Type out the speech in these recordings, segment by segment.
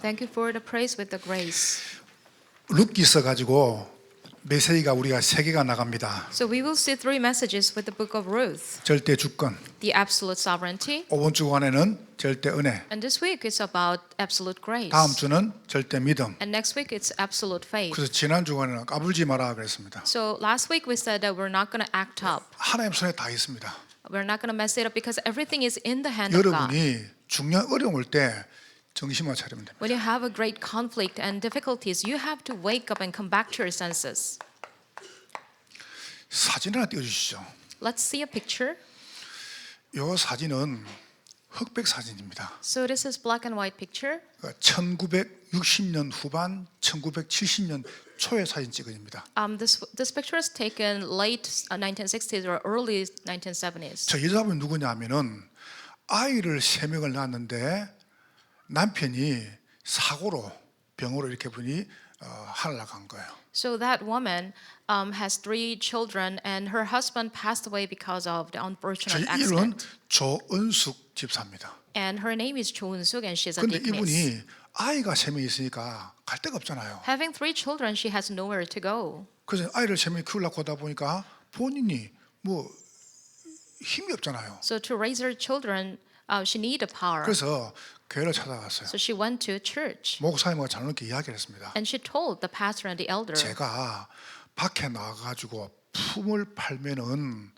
Thank you for the praise with the grace. 룻기서 가지고 메시지가 우리가 세 개가 나갑니다. So we will see three messages with the book of Ruth 절대 주권. the absolute sovereignty. 이번 주간에는 절대 은혜. And this week it's about absolute grace. 다음 주는 절대 믿음. And next week it's absolute faith. 그래서 지난 주간에는 까불지 마라 그랬습니다. So last week we said that we're not going to act up. 하나님 손에 다 있습니다. We're not going to mess it up because everything is in the hand of God. 여러분이 중요한 어려움 올때 정신만 차리면 됩니다. When you have a great conflict and difficulties, you have to wake up and come back to your senses. 사진 하나 띄워주시죠. Let's see a picture. 이 사진은 흑백 사진입니다. So this is black and white picture. 1960년 후반, 1970년 초의 사진 찍은입니다. Um, this this picture is taken late uh, 1960s or early 1970s. 저 여자분이 누구냐면은 아이를 세 명을 낳았는데 남편이 사고로 병으로 이렇게 분이 어, 하늘 나간 거예요. So that woman um, has three children, and her husband passed away because of the 저 unfortunate 이름은 accident. 조은숙 집사입니다. And her name is Jo Suk, and she's a 근데 deaconess. 이분이 아이가 세 명 있으니까 갈 데가 없잖아요. Having three children, she has nowhere to go. 그래서 아이를 세 명 키우려고 하다 보니까 본인이 뭐 힘이 없잖아요. So to raise her children, uh, she needed power. 그래서 교회를 찾아갔어요. So she went to church, 목사님과 자유롭게 이야기를 했습니다. and she told the pastor and the elder, 제가 밖에 나가가지고 품을 팔면은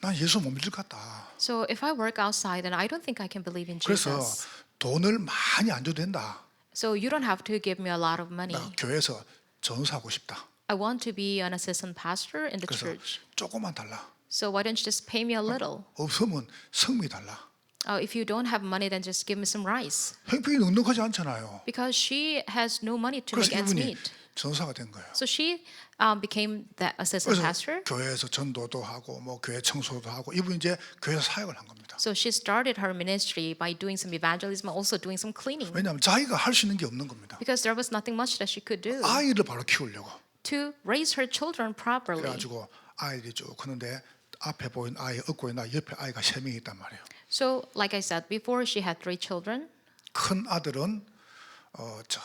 난 예수 못 믿을 것 같다. "So if I work outside, then I don't think I can believe in 그래서 Jesus. 돈을 많이 안 줘도 된다. So you don't have to give me a lot of money. 나 교회에서 전사하고 싶다. I want to be an assistant pastor in the 그래서 church. 조금만 달라. So why don't you just pay me a little? 없으면 성미 달라. Uh, if you don't have money, then just give me some rice. 형편이 넉넉하지 않잖아요. Because she has no money to 그래서 make ends 이분이 meet. 전사가 된 거예요. So she um, became the assistant 그래서 pastor. 교회에서 전도도 하고 뭐 교회 청소도 하고 이분이 이제 교회 사역을 한 겁니다. So she started her ministry by doing some evangelism, also doing some cleaning. 왜냐하면 자기가 할 수 있는 게 없는 겁니다. Because there was nothing much that she could do 아이를 바로 키우려고. to raise her children properly. 그래가지고 아이들이 쭉 크는데 앞에 보인 아이 업고 있나 옆에 아이가 세 명이 있단 말이에요. So, like I said before, she had three children. 큰 아들은 어, 저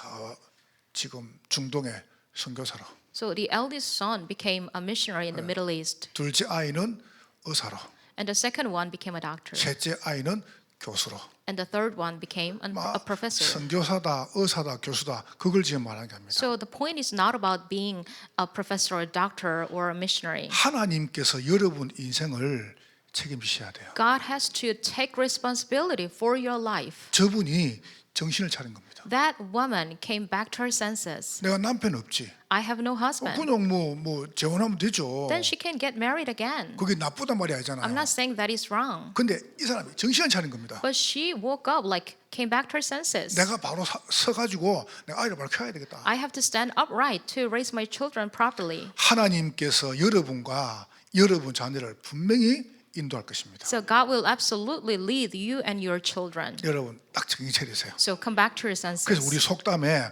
지금 중동의 선교사로, So the eldest son became a missionary in the Middle East, 둘째 아이는 의사로, and the second one became a doctor, 셋째 아이는 교수로. and the third one became an, a 막 professor. 선교사다, 의사다, 교수다 그걸 지금 말하는 게 아닙니다. So the point is not about being a professor or a doctor or a missionary. 하나님께서 여러분 인생을 책임지셔야 돼요. God has to take responsibility for your life. 저분이 정신을 차린 겁니다. That woman came back to her senses. 내가 남편 없지. I have no 어, husband. 그냥 뭐뭐 재혼하면 되죠. Then she can get married again. 그게 나쁘단 말이 I'm 아니잖아요. not saying that is wrong. 근데 이 사람이 정신을 차린 겁니다. But she woke up, like came back to her senses. 내가 바로 서, 서가지고 내가 아이를 바로 키워야 되겠다. I have to stand upright to raise my children properly. 하나님께서 여러분과 여러분 자녀를 분명히 인도할 것입니다. So God will absolutely lead you and your children. 여러분 딱 정신 차리세요. So come back to your 그래서 우리 senses. 속담에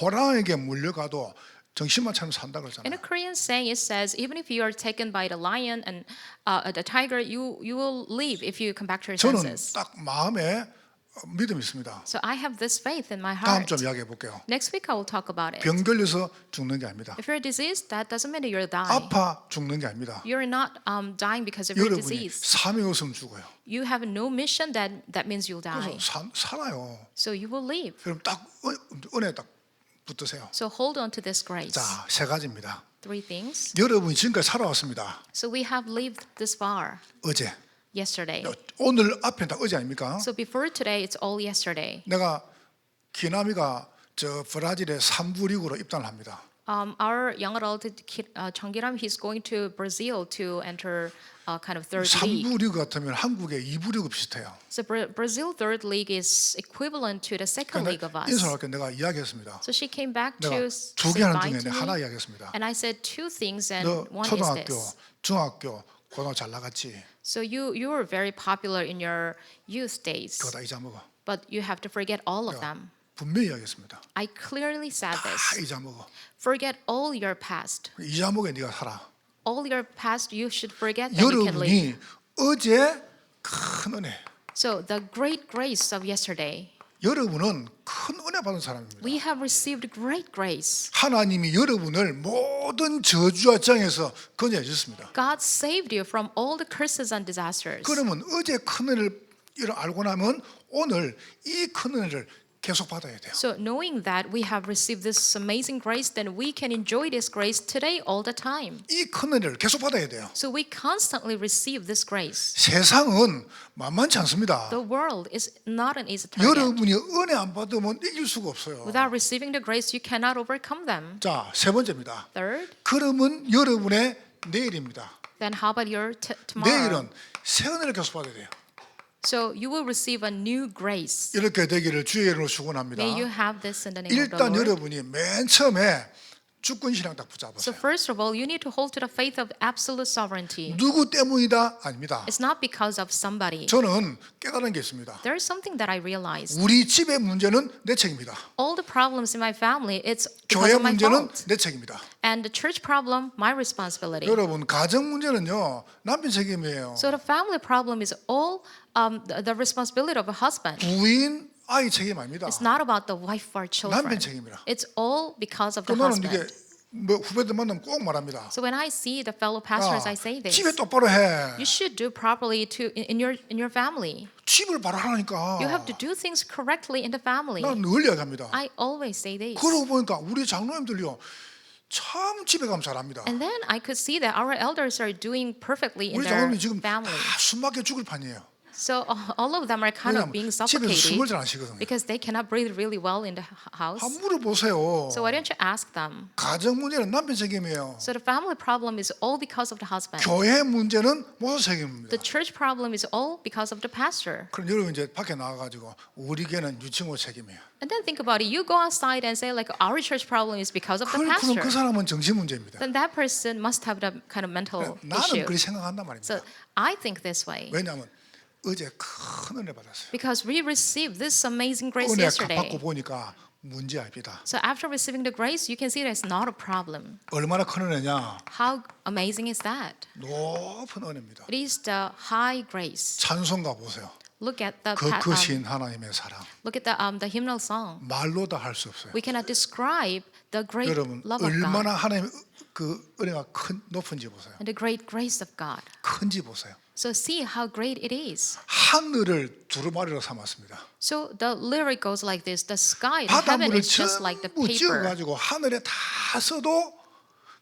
호랑에게 물려가도 정신만 차리면 산다 In 그러잖아요. a Korean saying, it says, even if you are taken by the lion and uh, the tiger, you you will leave if you come back to your 저는 senses. 딱 마음에 어, 믿음이 있습니다. So I have this faith in my 다음 heart. 좀 이야기해 볼게요. Next week I will talk about it. 병 걸려서 죽는 게 아닙니다. If you're diseased, that doesn't mean that you're dying. 아파 죽는 게 아닙니다. You're not um, dying because of your 여러분이 disease. 사명이 없으면 죽어요. You have no mission, that that means you'll die. 그래서 사, 살아요. So you will leave. 여러분 딱 은- 은혜 딱 붙드세요. So hold on to this grace. 자, 세 가지입니다. Three things. 여러분이 지금까지 살아왔습니다. So we have lived this far 어제. yesterday. 오늘 앞에 다 어제 아닙니까? So before today, it's all yesterday. 내가 기남이가 저 브라질의 3부 리그로 입단을 합니다. Um, our young adult uh, Changgiram, he's going to Brazil to enter uh, kind of third league. 3부 리그 같으면 한국의 2부 리그 비슷해요. So Bra- Brazil third league is equivalent to the second league of 그러니까 us. 인사할 때 내가 이야기했습니다. So she came back 내가 to s- 두 say 개 하는 bye 중에 to 내가 하나 me, 이야기했습니다. and I said two things, and 너 one is 초등학교, this. 중학교, 고등학교 잘 나갔지. So you you were very popular in your youth days, 그거 다 잊어먹어. but you have to forget all of 내가 them. 분명히 이야기했습니다. I clearly said 다 this. 잊어먹어. Forget all your past. 잊어먹어 네가 살아. All your past you should forget that you can live. 여러분이 어제 큰 은혜. So the great grace of yesterday, 여러분은 큰 은혜 받은 사람입니다. We have received great grace. 하나님이 여러분을 모든 저주와 장에서 건져해 주셨습니다. God saved you from all the curses and disasters. 그러면 어제 큰 은혜를 알고 나면 오늘 이 큰 은혜를 계속 받아야 돼요. So, knowing that we have received this amazing grace, then we can enjoy this grace today all the time. 이 큰 은혜를 계속 받아야 돼요. So, we constantly receive this grace. 세상은 만만치 않습니다. The world is not an easy target. 여러분이 은혜 안 받으면 이길 수가 없어요. Without receiving the grace, you cannot overcome them. 자, 세 번째입니다. Third, 그러면 여러분의 내일입니다. then how about your t- tomorrow? 내일은 새 은혜를 계속 받아야 돼요. So, you will receive a new grace. 이렇게 되기를 주의 이름으로 축원합니다. May you have this in the name of the 일단 Lord. 여러분이 맨 처음에 주권 신앙 딱 So 붙잡으세요. first of all, you need to hold to the faith of absolute sovereignty. 누구 때문이다 아닙니다. It's not because of somebody. 저는 깨달은 게 있습니다. There is something that I realized. 우리 집의 문제는 내 책임이다. All the problems in my family, it's because 교회 of my 문제는 fault. 내 책임이다. And the church problem, my responsibility. 여러분 가정 문제는요 남편 책임이에요. So the family problem is all um, the, the responsibility of a husband. 부인 아이 책임 아닙니다. It's not about the wife or children. 남편 책임이라. It's all because of 또 the 나는 이게 husband. 뭐 후배들 만나면 꼭 말합니다. So when I see the fellow pastors, 야, I say this. 집에 똑바로 해. You should do properly to in in your in your family. 집을 바로 하라니까. You have to do things correctly in the family. 난늘 이야기합니다. I always say this. 그러고 보니까 우리 장로님들요 참 집에 가면 잘합니다. And then I could see that our elders are doing perfectly in 우리 their 장로님 지금 다 family. 숨막혀 죽을 판이에요. So uh, all of them are kind of being 왜냐하면 집에서 숨을 suffocated 잘 안 쉬거든요. because they cannot breathe really well in the h- house. 한 물어보세요. So why don't you ask them? 가정 문제는 남편 책임이에요. So the family problem is all because of the husband. 교회 문제는 목사 책임입니다. The church problem is all because of the pastor. 그럼 여러분 이제 밖에 나가가지고 우리 교회는 유치원 책임이에요. And then think about it. You go outside and say like our church problem is because of the 그럼, 그럼 그 pastor. 사람은 정신 문제입니다. Then that person must have the kind of mental 나는 issue. 그렇게 생각한단 말입니다. So I think this way 왜냐하면 어제 큰 은혜 받았어요. because we received this amazing grace 은혜 yesterday. 받고 보니까 문제 아닙니다. So after receiving the grace, you can see that it's not a problem. 얼마나 큰 은혜냐? How amazing is that? 높은 은혜입니다. It is the high grace. 찬송가 보세요. Look at the 그 pa- um, 크신 하나님의 사랑 look at the um, the hymnal song. 말로 다 할 수 없어요. We cannot describe the great 여러분 love of God 얼마나 하나님 그 은혜가 큰 높은지 보세요. and the great grace of God. 큰지 보세요. So see how great it is. 하늘을 두루마리로 삼았습니다. So the lyric goes like this: The sky, the heaven 바닷물을 is just like the 전부 paper, 지어가지고 하늘에 다 써도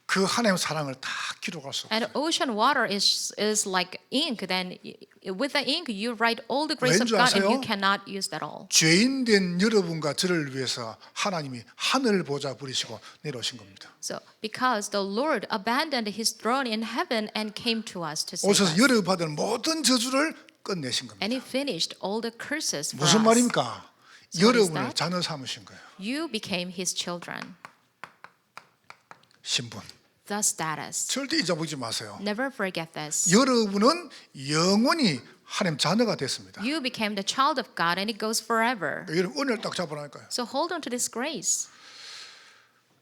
그 하나님 사랑을 다 기록할 수 없어요. and ocean water is is like ink. Then y- with the ink, you write all the grace of 왠지 God, and you 아세요? cannot use that all. 죄인 된 여러분과 저를 위해서 하나님이 하늘 보좌 부리시고 내려오신 겁니다. So because the Lord abandoned His throne in heaven and came to us to save 오셔서 us, 여러분 받은 모든 저주를 끝내신 겁니다. and He finished all the curses for 무슨 us. 말입니까? So what is 여러분을 that? 자녀 삼으신 거예요. You became His children. 신분. The status. 절대 잊어보지 마세요. Never forget this. 여러분은 영원히 하나님 자녀가 됐습니다. You became the child of God, and it goes forever. 여러분 은혜를 딱 잡으라니까요. So hold on to this grace.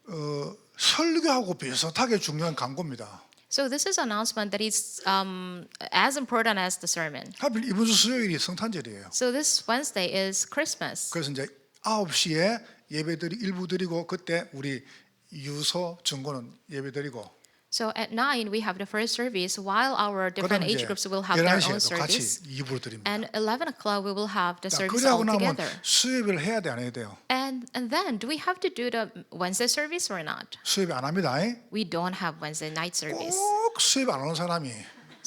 어, 설교하고 비슷하게 중요한 광고입니다. So this is an announcement that is um, as important as the sermon. 하필 이번 주 수요일이 성탄절이에요. So this Wednesday is Christmas. 그래서 이제 9시에 예배드리 일부 드리고 그때 우리 유소 중고는 예배드리고 So at nine we have the first service, while our different 그다음에 age 이제 groups will have their own 11시에 또 같이 service. 2부를 드립니다. And 11 o'clock we will have the 자, service 그러고 all 나면 together. 수요일을 해야 돼 안 해야 돼요? And and then do we have to do the Wednesday service or not? 수요일 안 합니다. We don't have Wednesday night service. 꼭 수요일 안 오는 사람이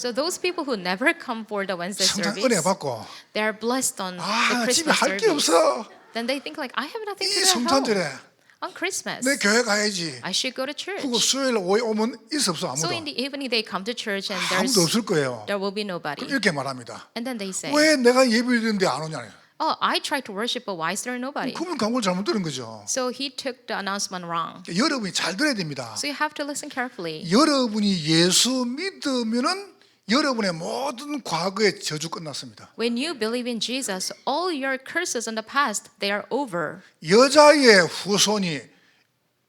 So those people who never come for the Wednesday 성탄 service, 은혜 받고 they are blessed on the 아 집에 Christmas 할 게 service. 없어. Then they think like I have nothing 이 to do at home. 성탄절에 On Christmas, 내 교회 가야지. I should go to church. 그거 수요일 오해 오면 있어 없어 아무도 So in the evening they come to church and 아무도 there's 없을 거예요. there will be nobody. 이렇게 말합니다. And then they say, 왜 내가 예배드리는데 안 오냐? "Oh, I tried to worship, but why is there nobody?" 그분 광고를 잘못 들은 거죠. So he took the announcement wrong. 여러분이 잘 들어야 됩니다. So you have to listen carefully. 여러분이 예수 믿으면은 여러분의 모든 과거의 저주 끝났습니다. When you believe in Jesus, all your curses in the past they are over. 여자의 후손이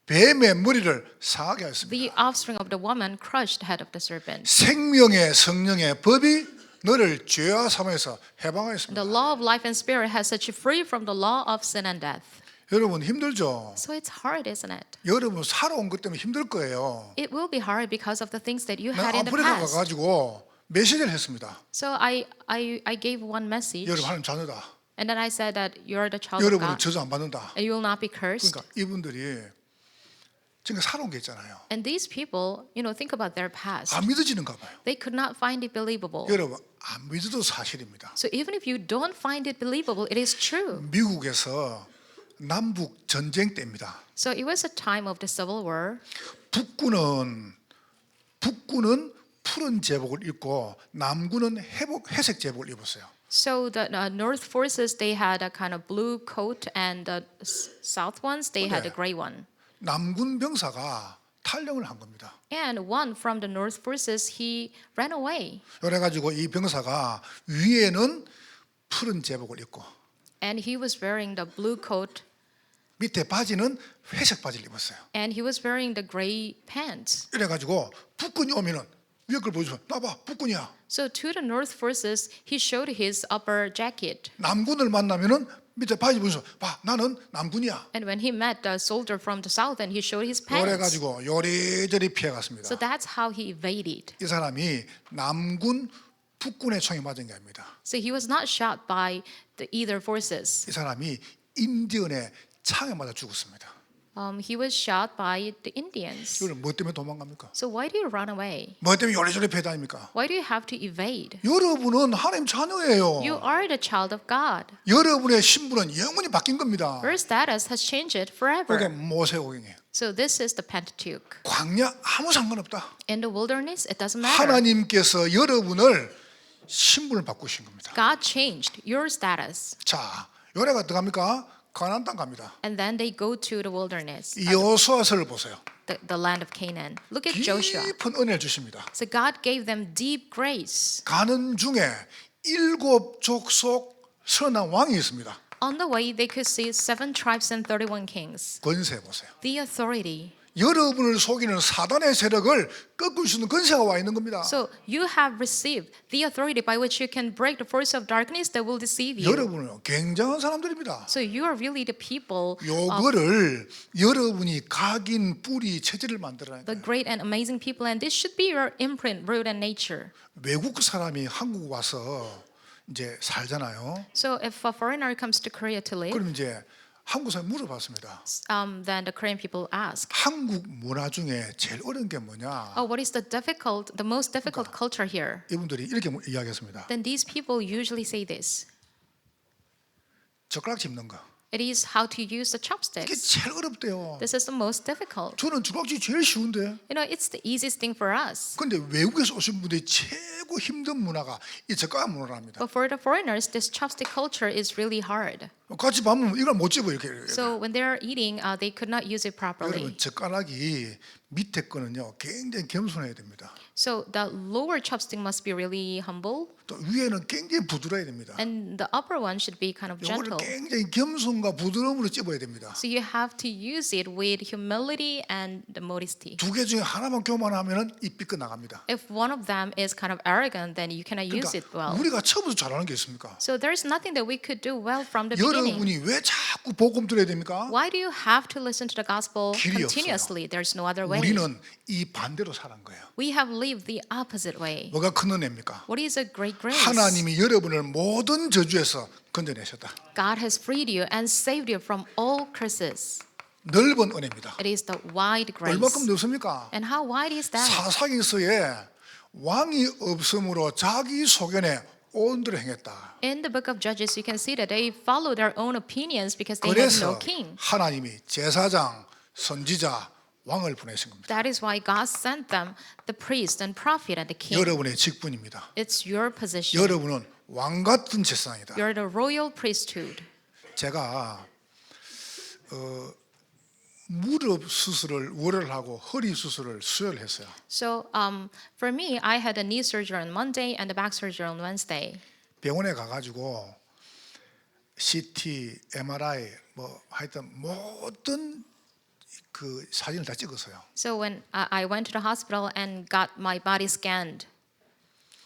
뱀의 머리를 상하게 하였습니다. The offspring of the woman crushed the head of the serpent. 생명의 성령의 법이 너를 죄와 삶에서 해방하였습니다. The law of life and spirit has set you free from the law of sin and death. 여러분 힘들죠? So it's hard, isn't it? 여러분 살아온 것 때문에 힘들 거예요. It will be hard because of the things that you 나 had in the 아프리카 past. 가가지고 메시지를 했습니다. So I, I, I gave one message, 여러분 하나님 자녀다. and then I said that you're the child of 여러분은 God, 저주 안 받는다. and you will not be cursed. 그러니까 이분들이 지금 살아온 게 있잖아요. And these people, you know, think about their past. 안 믿어지는가 봐요. They could not find it believable. 여러분 안 믿어도 사실입니다. So even if you don't find it believable, it is true. 미국에서 남북 전쟁 때입니다. So it was a time of the Civil War. 북군은 북군은 푸른 제복을 입고 남군은 회복, 회색 제복을 입었어요. So the uh, North forces they had a kind of blue coat, and the s- South ones they had a gray one. 남군 병사가 탈령을 한 겁니다. And one from the North forces he ran away, 그래 가지고 이 병사가 위에는 푸른 제복을 입고 and he was wearing the blue coat, 밑에 바지는 회색 바지를 입었어요. and he was wearing the gray pants. 이래 가지고 북군이 오면은 위에 걸 보여줘. 나봐 북군이야. So to the North forces he showed his upper jacket, 남군을 만나면은 밑에 바지 보여줘. 봐 나는 남군이야. and when he met the soldier from the South, and he showed his pants. 그래 가지고 요리저리 피해갔습니다. So that's how he evaded. 이 사람이 남군 북군의 총에 맞은 게 아닙니다. So he was not shot by the either forces. 이 사람이 인디언의 창에 맞아 죽었습니다. Um, he was shot by the Indians. 이걸 뭐 때문에 도망갑니까? So why do you run away? 뭐 때문에 요리저리 피해다닙니까? Why do you have to evade? 여러분은 하나님 자녀예요. You are the child of God. 여러분의 신분은 영원히 바뀐 겁니다. Your status has changed 그게 forever. 모세오경이에요. So this is the Pentateuch. 광야 아무 상관없다. In the wilderness, it doesn't matter. 하나님께서 여러분을 신분을 바꾸신 겁니다. God changed your status. 자, 요래가 들어갑니까? 가나안 땅 갑니다. And then they go to the wilderness, 이 여호수아서를 보세요. the, the land of Canaan. Look at Joshua. 깊은 은혜를 주십니다. So God gave them deep grace. 가는 중에 일곱 족속 선한 왕이 있습니다. On the way, they could see seven tribes and 31 kings. 권세 보세요. The authority. 여러분을 속이는 사단의 세력을 꺾을 수 있는 권세가 와 있는 겁니다. So you have received the authority by which you can break the force of darkness that will deceive you. 여러분은 굉장한 사람들입니다. So you are really the people, 요거를 여러분이 각인 뿌리 체질을 만들어야 the great and amazing people, and this should be your imprint, root, and nature. 외국 사람이 한국 와서 이제 살잖아요. So if a foreigner comes to Korea to live, 그럼 이제 한국 사람 물어봤습니다. um, then the Korean people ask, 한국 문화 중에 제일 어려운 게 뭐냐? "Oh, what is the difficult, the most difficult culture here?" 이분들이 이렇게 이야기했습니다. Then these people usually say this: 젓가락 짚는 거. "It is how to use the 이게 chopsticks. 제일 어렵대요. This is the most difficult. 저는 젓가락질 제일 쉬운데. You know, it's the easiest thing for us." 근데 외국에서 오신 분들이 최고 힘든 문화가 이 젓가락 문화랍니다. But for the foreigners, this chopstick culture is really hard. 같이 밥은 이걸 못 집어 이렇게. 이렇게. So when they're eating, uh, they could not use it properly. 여러분 젓가락이 밑에 거는요 굉장히 겸손해야 됩니다. So the lower chopstick must be really humble, 또 위에는 굉장히 부드러워야 됩니다. and the upper one should be kind of 이거를 gentle. 굉장히 겸손과 부드러움으로 찝어야 됩니다. So you have to use it with humility and the modesty. 두 개 중에 하나만 교만하면은 이 삐끗 나갑니다. If one of them is kind of arrogant, then you cannot use it 그러니까 well. 우리가 처음부터 잘하는 게 있습니까? So there's nothing that we could do well from the beginning. 여러분이 왜 자꾸 복음 들어야 됩니까? Why do you have to listen to the gospel 길이 continuously? There's no other way. 우리는 이 반대로 사는 거예요. We have lived the opposite way. 뭐가 큰 은혜입니까? What is a great grace? 하나님이 여러분을 모든 저주에서 건져내셨다. God has freed you and saved you from all curses. 넓은 은혜입니다. It is the wide grace. 얼마큼 넓습니까? And how wide is that? 사사기서에 왕이 없으므로 자기 소견에 온들을 행했다. In the book of Judges, you can see that they follow their own opinions because they have no 그래서 king. 하나님이 제사장, 선지자, 왕을 보내신 겁니다. That is why God sent them the priest and prophet and the king. 여러분의 직분입니다. It's your position. 여러분은 왕 같은 제사장이다. You're the royal priesthood. 제가 어, 무릎 수술을 월요일 하고 허리 수술을 수요일 했어요. So um, for me, I had a knee surgery on Monday and a back surgery on Wednesday. 병원에 가가지고 CT, MRI 뭐 하여튼 모든 그 사진을 다 찍었어요. So when I went to the hospital and got my body scanned,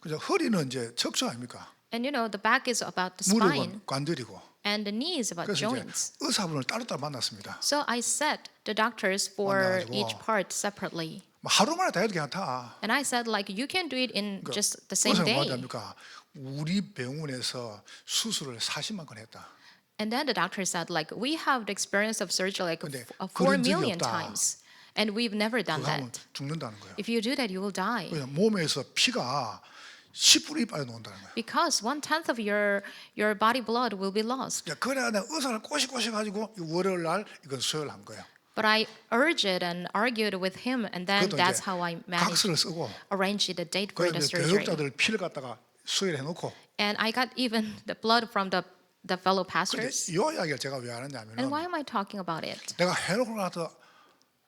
그래서 허리는 이제 척추 아닙니까? and you know the back is about the spine, 무릎은 관절이고 and the knees about 그래서 joints. 이제 의사분을 따로따로 만났습니다. So I set the doctors for 만나가지고. each part separately. 뭐 하루 만에 다 해도 괜찮다. And I said like you can do it in just the same 의사가 day. 뭐하냐니까 우리 병원에서 수술을 40만 건 했다. And then the doctor said like we have the experience of surgery like 근데 f- uh, four 그런 적이 million 없다. times, and we've never done 그거 하면 that. 죽는다는 거예요. If you do that, you will die. 그냥 몸에서 피가 10분의 1 빠져나온다는 거예요. Because one tenth of your your body blood will be lost. 야, 그래 내가 의사를 꼬시꼬시 가지고 월요일 날 이건 수혈을 한 거예요. But I urged it and argued with him, and then 그것도 that's 이제 how I managed 각서를 쓰고 arranged the date for 그래서 the 이제 surgery. 교육자들 피를 갖다가 수혈해 놓고 And I got even the blood from the the fellow 근데 pastors. 이 이야기를 제가 왜 And 하느냐면은 why am I talking about it? 내가 해놓고 나서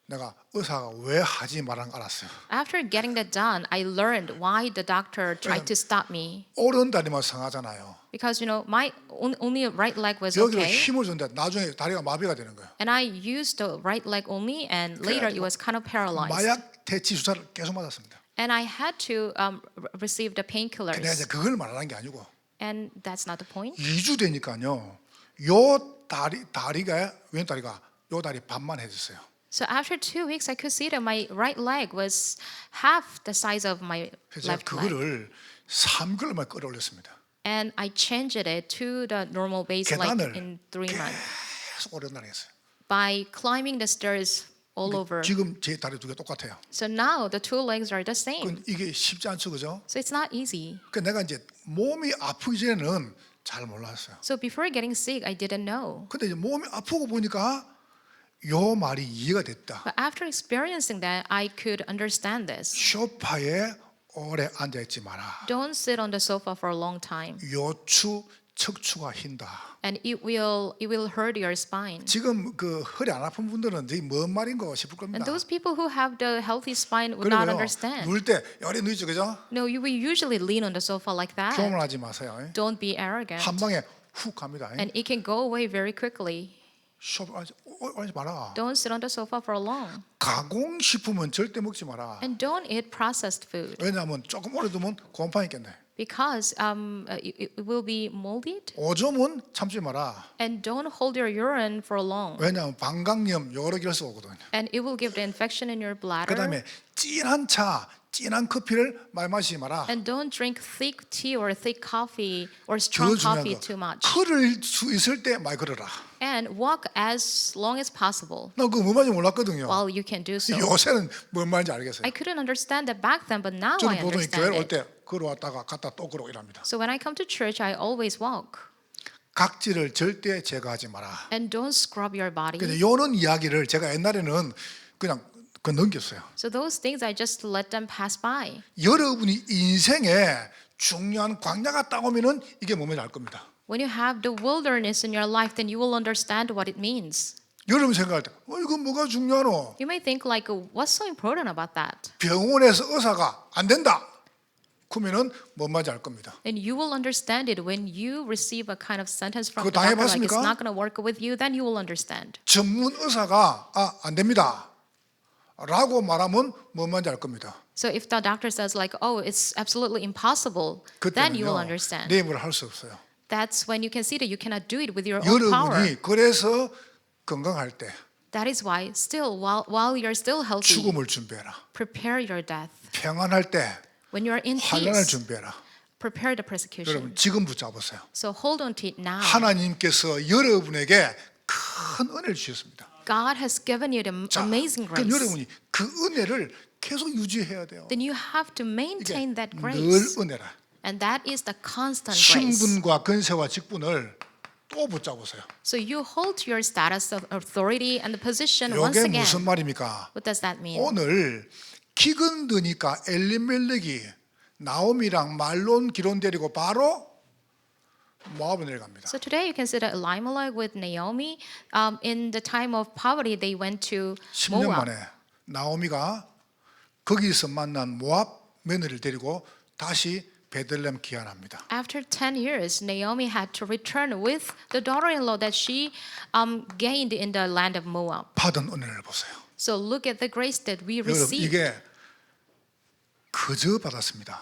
내가 의사가 왜 하지 말한 걸 알았어요. After getting that done, I learned why the doctor tried to stop me. 오른 다리만 상하잖아요. Because you know my on- only right leg was 여기로 okay, 힘을 줬는데 나중에 다리가 마비가 되는 거예요. and I used the right leg only, and later it was kind of paralyzed. 마약 대치 주사를 계속 맞았습니다. And I had to um, r- receive the 내가 painkillers, 이제 그걸 말하는 게 아니고 and that's not the point. 2주 되니까요. 요 다리 다리가 왼 다리가 요 다리 반만 해졌어요. So after two weeks, I could see that my right leg was half the size of my 그래서 제가 left leg, 그거를 3개월만 끌어올렸습니다. and I changed it to the normal base like 계단을 in three months 계속 오랜만에 했어요. by climbing the stairs all over. 지금 제 다리 두 개 똑같아요. So now the two legs are the same. 그 이게 쉽지 않죠, 그죠? So it's not easy. 그 내가 이제 몸이 아프기 전에는 잘 몰랐어요. So before getting sick, I didn't know. 근데 이제 몸이 아프고 보니까 요 말이 이해가 됐다. But after experiencing that, I could understand this. 소파에 오래 앉아 있지 마라. Don't sit on the sofa for a long time, 요추 척추가 흰다. and it will it will hurt your spine. 지금 그 허리 안 아픈 분들은 이게 뭔 말인가 싶을 겁니다. And those people who have the healthy spine would not 그러면 understand. 누울 때 열이 누이죠, 그죠? No, you will usually lean on the sofa like that. 교만하지 마세요. Don't be arrogant. 한 방에 훅 갑니다. And it can go away very quickly. 쇼앉 지 앉지 마라. Don't sit on the sofa for long. 가공식품은 절대 먹지 마라. And don't eat processed food 왜냐하면 조금 오래 두면 곰팡이 겠네. because um, uh, it, it will be molded. 오줌은 참지 마라. And don't hold your urine for long. 왜냐하면 방광염 여러 결석 오거든요. And it will give the infection in your bladder. 그다음에 진한 차, 진한 커피를 많이 마시지 마라. And don't drink thick tea or thick coffee or 더 strong 중요한 coffee 거, too much. 걸을 수 있을 때 많이 걸어라. And walk as long as possible 나 그거 뭔 말인지 몰랐거든요. while you can do so. 요새는 뭔 말인지 알겠어요. I couldn't understand that back then, but now I 저는 보통 교회 understand 올 it. 때 걸어왔다가 갔다 또 걸어오고 이랍니다. So when I come to church, I always walk. 각질을 절대 제거하지 마라. And don't scrub your body. 근데 요런 이야기를 제가 옛날에는 그냥 그 넘겼어요. So those things, I just let them pass by. 여러분이 인생에 중요한 광야가 딱 오면은 이게 몸에 날 겁니다. When you have the wilderness in your life, then you will understand what it means. 여러분 생각할 때, 어 이거 뭐가 중요하노? You may think like, what's so important about that? 병원에서 의사가 안 된다. 그러면은 뭔 말인지 알 겁니다. And you will understand it when you receive a kind of sentence from 그거 the doctor like it's 당해봤습니까? not going to work with you. Then you will understand. 전문 의사가 아, 안 됩니다. 라고 말하면 뭔 말인지 알 겁니다. So if the doctor says like, oh, it's absolutely impossible, then you will 그때는요, understand. 내 힘으로 할 수 없어요. That's when you can see that you cannot do it with your own power. 여러분이 그래서 건강할 때 That is why still while while you're still healthy, 죽음을 준비해라. prepare your death. 평안할 때 When you're in 환란을 peace, 준비해라. prepare the persecution. 여러분 지금 붙잡으세요. So hold on to it now. 하나님께서 여러분에게 큰 은혜를 주셨습니다. God has given you the 자, amazing 그럼 grace. 여러분이 그 은혜를 계속 유지해야 돼요. Then you have to 이게 maintain that 늘 grace. 은혜라. And that is the constant grace. 신분과 근세와 직분을 또 붙잡으세요. So you hold your status of authority and the position once 이게 again. 무슨 말입니까? What does that mean? 오늘 기근 드니까 엘리멜렉이 나옴이랑 말론 기론 데리고 바로 모압을 내려갑니다. So today you can see that Elimelech with Naomi, um, in the time of poverty, they went to 10년 Moab. 만에 나오미가 거기서 만난 모압 며느리를 데리고 다시 베들렘 귀환합니다. After 10 years, Naomi had to return with the daughter-in-law that she um, gained in the land of Moab. 받은 은혜를 보세요. So look at the grace that we 여러분 received. 이게 그저 받았습니다.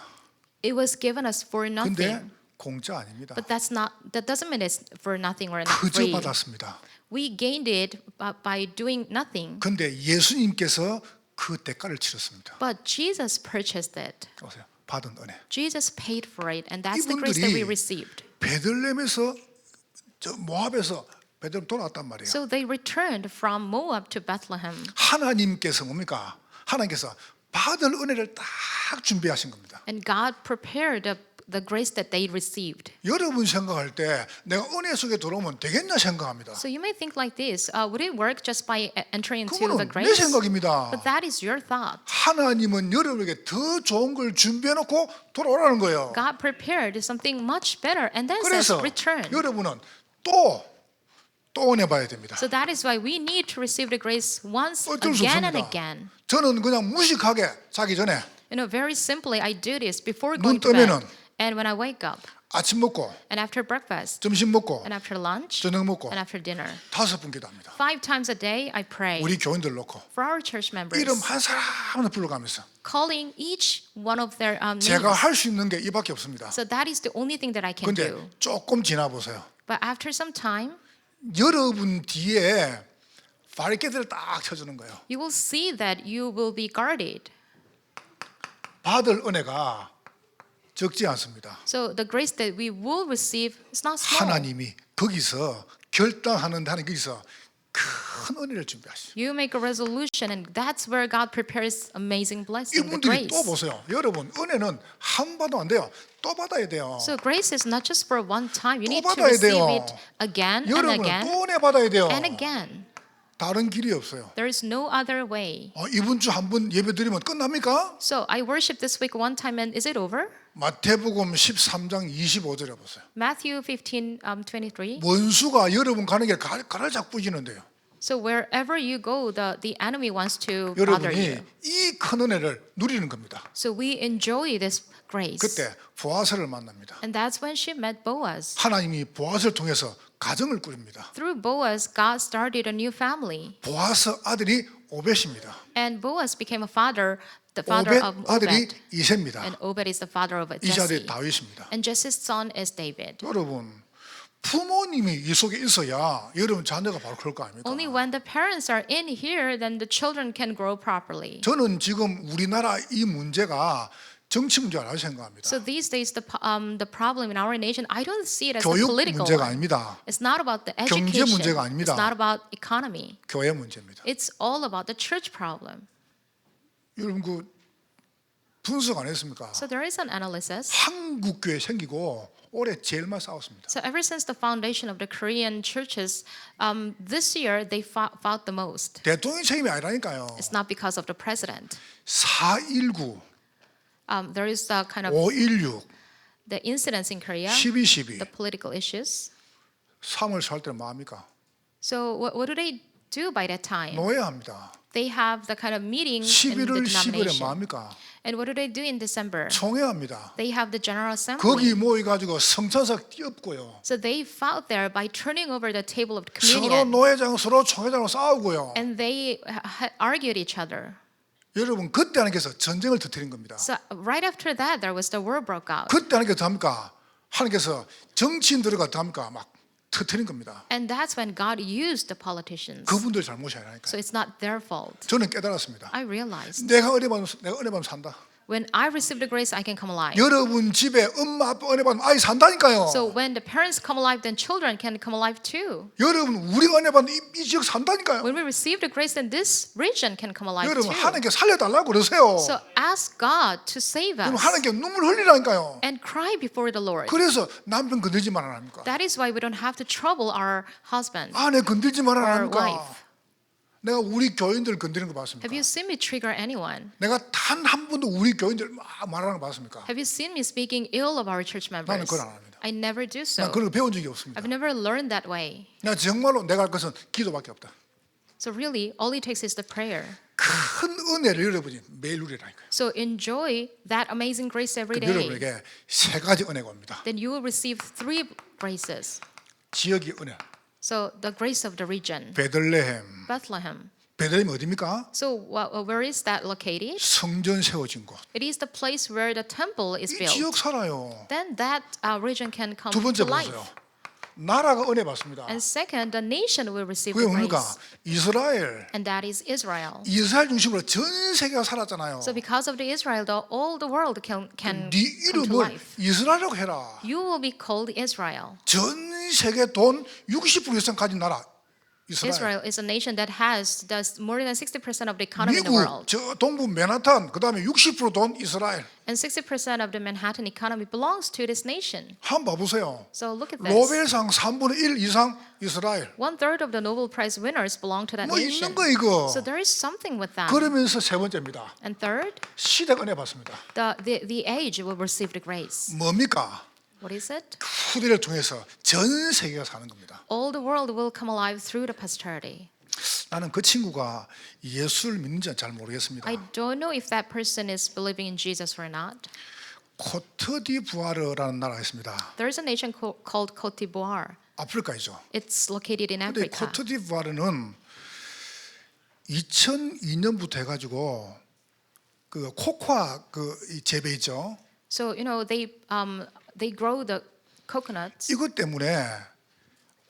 It was given us for 근데 nothing. 공짜 아닙니다. But that's not that doesn't mean it's for nothing or not 그저 free. 받았습니다. We gained it by, by doing nothing. 근데 예수님께서 그 대가를 치렀습니다. But Jesus purchased it. 보세요. 받은 은혜. Jesus paid for it, and that's the grace that we received. 베들레헴에서 저 모압에서 베들레헴 돌아왔단 말이에요. So they returned from Moab to Bethlehem, 하나님께서 뭡니까? 하나님께서 받을 은혜를 딱 준비하신 겁니다. and God prepared the, the grace that they received. 여러분 생각할 때 내가 은혜 속에 들어오면 되겠냐 생각합니다. So you may think like this: uh, Would it work just by e- entering into the 그거는 내 grace? 생각입니다. But that is your thought. 하나님은 여러분에게 더 좋은 걸 준비해 놓고 돌아오라는 거예요. God prepared something much better, and then says 그래서 return. 여러분은 또, 또 은혜 봐야 됩니다. So that is why we need to receive the grace once 어쩔 수 again and 없습니다. again. 저는 그냥 무식하게 자기 전에 You know, very simply, I do this before 눈 going to bed, 뜨면은 and when I wake up, 아침 먹고 and after breakfast, 점심 먹고 and after lunch, 저녁 먹고 and after dinner. 다섯 분 기도합니다. Five times a day, I pray 우리 교인들 놓고 for our church members, 이름 한 사람을 불러가면서 calling each one of their um, names. 제가 할 수 있는 게 이밖에 없습니다. So that is the only thing that I can 근데 do. 조금 지나 보세요. But after some time, 여러분 뒤에 바리케드를 딱 쳐주는 거예요. you will see that you will be guarded. 받을 은혜가 적지 않습니다. So the grace that we will receive is not small. 하나님이 거기서 결단하는 하나님 거기서 큰 은혜를 준비하시죠. You make a resolution, and that's where God prepares amazing blessing, the 이분들이 grace. 또 보세요. 여러분 은혜는 한 번 받으면 안 돼요. 또 받아야 돼요. So grace is not just for one time. You 또 need to 받아야 receive 돼요. it again and 여러분은 again 또 은혜 받아야 돼요. and again. 다른 길이 없어요. There is no other way. 어, 이번 주 한 번 예배 드리면 끝납니까? So I worship this week one time, and is it over? 마태복음 13장 25절에 보세요. Matthew 15, um, 23. 원수가 여러분 가는 길 가- 가를 자꾸 뿌지는데요. So wherever you go, the, the enemy wants to bother 여러분이 you. 이 큰 은혜를 누리는 겁니다. So we enjoy this grace. 그때 보아스를 만납니다. And that's when she met Boaz. 하나님이 보아스를 통해서 가정을 꾸립니다. Through Boaz, God started a new family. 보아스 아들이 오벳입니다. And Boaz became a father, the father 오벳 of 아들이 Obed. 이세입니다. And Obed is the father of 이세 아들이 Jesse. 다윗입니다. And Jesse's son is David. 여러분 부모님이 이 속에 있어야 여러분 자녀가 바로 그럴 거 아닙니까? Only when the parents are in here, then the children can grow properly. 저는 지금 우리나라 이 문제가 정치 문제라고 생각합니다. So these days, the, um, the problem in our nation, I don't see it as a 교육 political 문제가 one. 아닙니다. It's not about the 경제 education. 문제가 아닙니다. It's not about economy. 교회 문제입니다. It's all about the church problem. 여러분 그 분석 안 했습니까? So there is an analysis. 한국 교회 생기고 올해 제일 많이 싸웠습니다. So ever since the foundation of the Korean churches, um, this year they fought, fought the most. 대통령 책임이 아니라니까요. It's not because of the president. 419, Um, there is the kind of 516, the incidents in Korea, 1212, the political issues. 3월 살 때는 뭐합니까? So what, what do they do by that time? 노예합니다. They have the kind of meeting in the 11월 10일에 denomination. 뭐합니까? And what do they do in December? 총회합니다. They have the general assembly. 거기 모여 가지고 성찬석 띄엎고요. So they fought there by turning over the table of 서로 communion. 노예장 서로 총회장으로 싸우고요. And they ha- argued each other. 여러분 그때 하나님께서 전쟁을 터뜨린 겁니다. So right after that, there was the war broke out. 그때 하나님께서 합니까? 하나님께서 정치인들과 합니까? 막 터뜨린 겁니다. And that's when God used the politicians. 그분들 잘못이 아니라니까. So it's not their fault. 저는 깨달았습니다. I realized 내가 은혜 받으면 내가 은혜 받으면 산다. when I receive the grace, I can come alive. 여러분 집에 엄마 아빠 은혜 받으면 아이 산다니까요. So when the parents come alive, then children can come alive too. 여러분 우리가 은혜 받으면 이, 이 지역 산다니까요. When we receive the grace, then this region can come alive 여러분 too. 하나님께 살려달라고 그러세요. So ask God to save 여러분 us 하나님께 눈물 흘리라니까요. and cry before the Lord. 그래서 남편 건들지 말아라 합니까? That is why we don't have to trouble our husband 아내 건들지 말아라 or 합니까? wife. 내가 우리 교인들 건드리는 거 봤습니까? Have you seen me trigger anyone? 내가 단 한 번도 우리 교인들 막 말하는 거 봤습니까? Have you seen me speaking ill of our church members? 나는 그건 안 합니다. I never do so. 난거 배운 적이 없습니다. I've never learned that way. 나 정말로 내가 할 것은 기도밖에 없다. So really, all it takes is the prayer. 큰 은혜를 여러분이 매일 누리라니까요. So enjoy that amazing grace every 그럼 day. 여러분에게 세 가지 은혜가 옵니다. Then you will receive three graces. 지역의 은혜, So the grace of the region, 베들레헴, Bethlehem, 베들레헴이 어디입니까? So wh- wh- where is that located? 성전 세워진 곳. It is the place where the temple is 이 built. 지역 살아요. Then that uh, region can come 두 번째 to life. 보세요. 나라가 은혜 받습니다. And second, the nation will receive 그게 뭡니까? grace. 이스라엘. And that is Israel. 이스라엘 중심으로 전 세계가 살았잖아요. So because of the Israel, the, all the world can, can 네 come to 이름을 life. 이스라엘이라고 해라. You will be called Israel. 전 세계 돈 60% 이상 가진 나라 이스라엘. Israel is a nation that has does more than 60% of the economy in the 미국 world. 저 동부 맨하탄 그다음에 60%돈 이스라엘. And 60% of the Manhattan economy belongs to this nation. 한번 봐보세요. So look at this. 노벨상 3분의 1 이상 이스라엘. One third of the Nobel Prize winners belong to that 뭐 nation. 있는 거 이거. So there is something with that. 그러면서 세 번째입니다. And third, 시대가 은혜 받습니다. the, the, the age will receive the grace. 뭡니까? What is it? 후대를 통해서 전 세계가 사는 겁니다. All the world will come alive through the posterity. 나는 그 친구가 예수를 믿는지 잘 모르겠습니다. I don't know if that person is believing in Jesus or not. 코트디부아르라는 나라가 있습니다. There is a nation called Cote d'Ivoire. 아프리카이죠. It's located in Africa. 코트디부아르는 2002년부터 해가지고 그 코코아 그이 재배 있죠. So you know they um, they grow the coconuts, 이것 때문에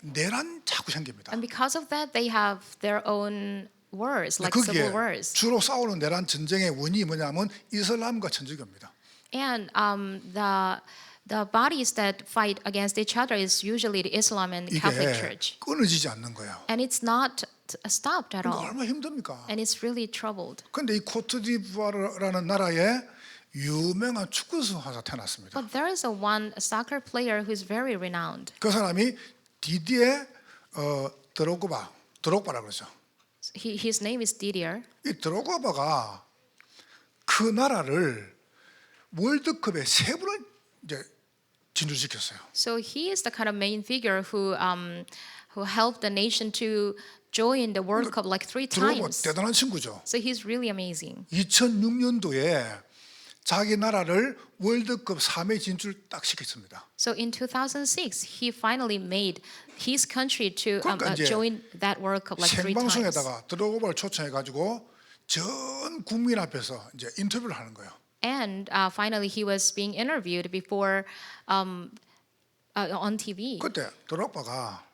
내란 자꾸 생깁니다. and because of that they have their own wars like 거기에 civil wars. 주로 싸우는 내란 전쟁의 원인이 뭐냐면 이슬람과 천주교입니다. And um, the the bodies that fight against each other is usually the Islam and Catholic 이게 Church, 끊어지지 않는 거예요. and it's not t- stopped at 그러니까 all, 얼마나 힘듭니까? and it's really troubled. 근데 이 코트디부아르라는 나라에 유명한 축구 선수가 태어났습니다. But there is a one soccer player who's very renowned. 그 사람이 디디에 어, 드로그바, 드로그바라 그러죠. He, his name is Didier. 이 드로그바가 그 나라를 월드컵에 세 번을 이제 진출시켰어요. So he is the kind of main figure who um, who helped the nation to join the World Cup like three 드로그바 times. 대단한 친구죠. So he's really amazing. 2006년도에 자기 나라를 월드컵 3회 진출 딱 시켰습니다. So in 2006, he finally made his country to um, 그러니까 uh, 이제 join that World Cup like three times. 생방송에다가 드로그바를 초청해 가지고 전 국민 앞에서 이제 인터뷰를 하는 거예요. And uh, finally, he was being interviewed before um, uh, on TV. 그때 드로그바가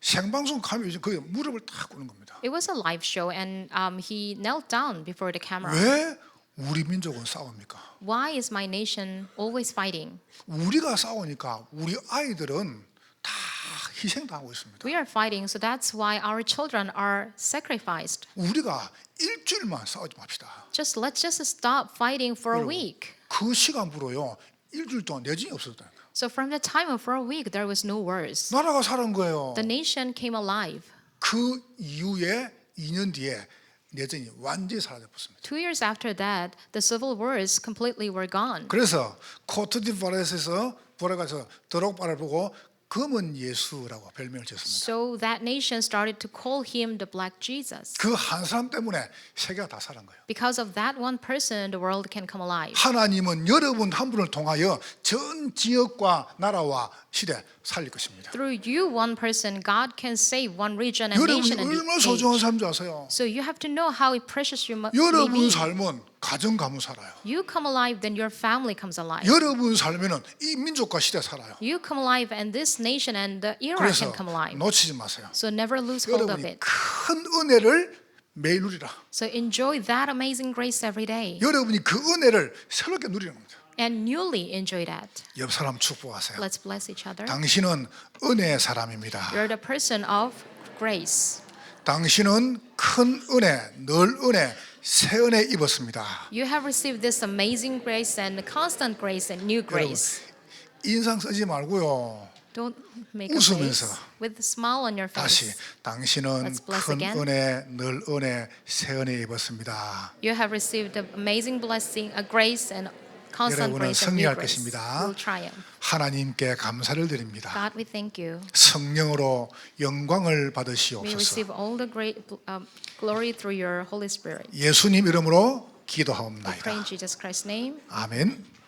생방송 카메라 그 무릎을 딱 꿇는 겁니다. It was a live show, and um, he knelt down before the camera. 왜 우리 민족은 싸웁니까? Why is my nation always fighting? 우리가 싸우니까 우리 아이들은 다 희생당하고 있습니다. We are fighting, so that's why our children are sacrificed. 우리가 일주일만 싸우지 맙시다. Just let's just stop fighting for a 여러분, week. 그 시간부로요 일주일 동안 내진이 없었다. So from the time of for a week, there was no wars. 나라가 살은 거예요. The nation came alive. 그 이후에 2년 뒤에 내전이 완전히 사라져버렸습니다. Two years after that, the civil wars completely were gone. 그래서 코트디부아르에서 보라가서 드록바를 보고 검은 예수라고 별명을 지었습니다. So that nation started to call him the Black Jesus. 그 한 사람 때문에 세계가 다 살은 거예요. Because of that one person, the world can come alive. 하나님은 여러분 한 분을 통하여 전 지역과 나라와 시대 살릴 것입니다. Through you, one person, God can save one region and 여러분이 nation and 얼마나 the 소중한 age. 삶인 줄 아세요? So you have to know how precious you mu- may 여러분 be. 삶은 가정 가문 살아요. You come alive, then your family comes alive. 여러분 삶에는 이 민족과 시대 살아요. You come alive, and this nation and the era 그래서 can come alive. 놓치지 마세요. So never lose hold of 여러분이 it. 큰 은혜를 매일 누리라. So enjoy that amazing grace every day 여러분이 그 은혜를 새롭게 누리는 겁니다. and newly enjoy that. 옆 사람 축복하세요. Let's bless each other. 당신은 은혜의 사람입니다. You're the person of grace. 당신은 큰 은혜, 늘 은혜, 새 은혜 입었습니다. You have received this amazing grace and constant grace and new 여러분 grace. 인상 쓰지 말고요. Don't make a 웃으면서 face with a smile on your 다시 face. 당신은 Let's bless 큰 again. 은혜, 늘 은혜, 새 은혜 입었습니다. You have received an amazing blessing, a grace and constant 여러분은 승리할. 것입니다. 하나님께 감사를 드립니다. 성령으로 영광을 받으시옵소서. um. 예수님 이름으로 기도하옵나이다. 아멘.